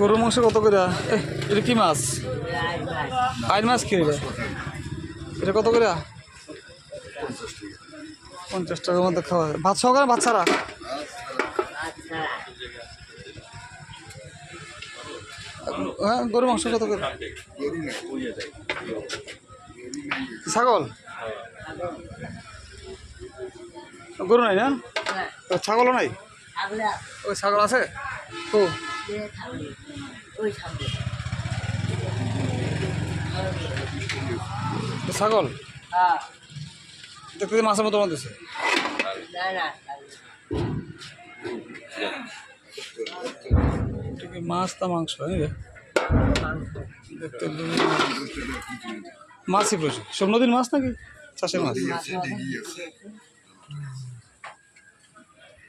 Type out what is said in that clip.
গরুর মাংস কত করে? এটা কি মাছ? আইন মাছ। কি এটা কত করে? পঞ্চাশ টাকার মধ্যে খাওয়া। ভাত সহকারে ভাত ছাড়া? হ্যাঁ গরু মাংস কত করে? ছাগল? গরু নাই না? ছাগলও নাই? ওই ছাগল আছে? ও। তো ছাগল। দেখতে মাছের মতো এটা মাছ তা মাংস হ্যাঁ? দেখতে মাছই প্রচুর। সব নদীর মাছ নাকি? চাষের মাছ।